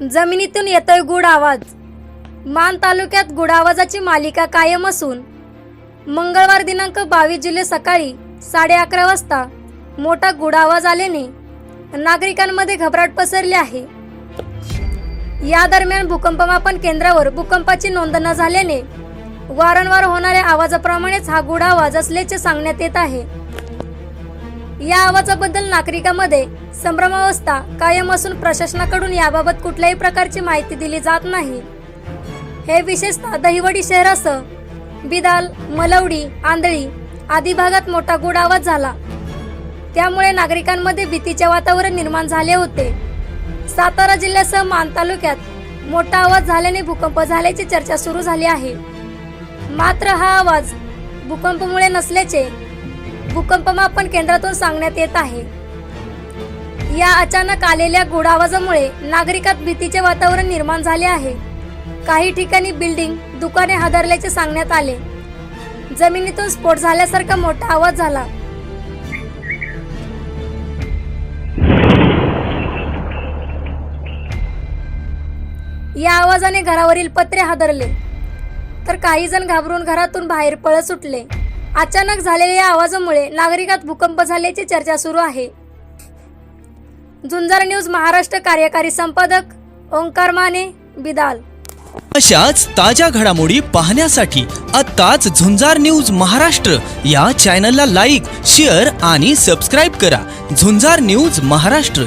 जमिनीतून येतोय गुड आवाज. मान तालुक्यात गुड आवाजाची मालिका कायम असून मंगळवार दिनांक बावीस जुलै सकाळी साडे अकरा वाजता मोठा गुड आवाज आल्याने नागरिकांमध्ये घबराट पसरली आहे. या दरम्यान भूकंपमापन केंद्रावर भूकंपाची नोंद न झाल्याने वारंवार होणाऱ्या आवाजाप्रमाणेच हा गुड आवाज असल्याचे सांगण्यात येत आहे. या आवाजाबद्दल नागरिकांमध्ये संभ्रमावस्था कायम असून प्रशासनाकडून याबाबत कुठल्याही प्रकारची माहिती दिली जात नाही. हे विशेषतः दहिवडी शहरासह बिदाल मलवडी आंधळी आदी भागात मोठा गुड आवाज झाला. त्यामुळे नागरिकांमध्ये भीतीचे वातावरण निर्माण झाले होते. सातारा जिल्ह्यासह मान तालुक्यात मोठा आवाज झाल्याने भूकंप झाल्याची चर्चा सुरू झाली आहे. मात्र हा आवाज भूकंपामुळे नसल्याचे भूकंपमापन केंद्रातून सांगण्यात येत आहे. या अचानक आलेल्या गुड आवाजामुळे नागरिकात भीतीचे वातावरण निर्माण झाले आहे. काही ठिकाणी बिल्डिंग दुकाने हादरल्याचे सांगण्यात आले. जमिनीतून स्फोट झाल्यासारखा मोठा आवाज झाला. या आवाजाने घरावरील पत्रे हादरले. तर काही जण घाबरून घरातून बाहेर पळत सुटले. अचानक झालेल्या या आवाजामुळे नागरिकात भूकंप झाल्याची चर्चा सुरू आहे. झुंजार न्यूज महाराष्ट्र कार्यकारी संपादक ओंकार माने बिदाल. अशाच ताज्या घडामोडी पाहण्यासाठी आत्ताच झुंजार न्यूज महाराष्ट्र या चॅनलला लाईक शेअर आणि सबस्क्राईब करा. झुंजार न्यूज महाराष्ट्र.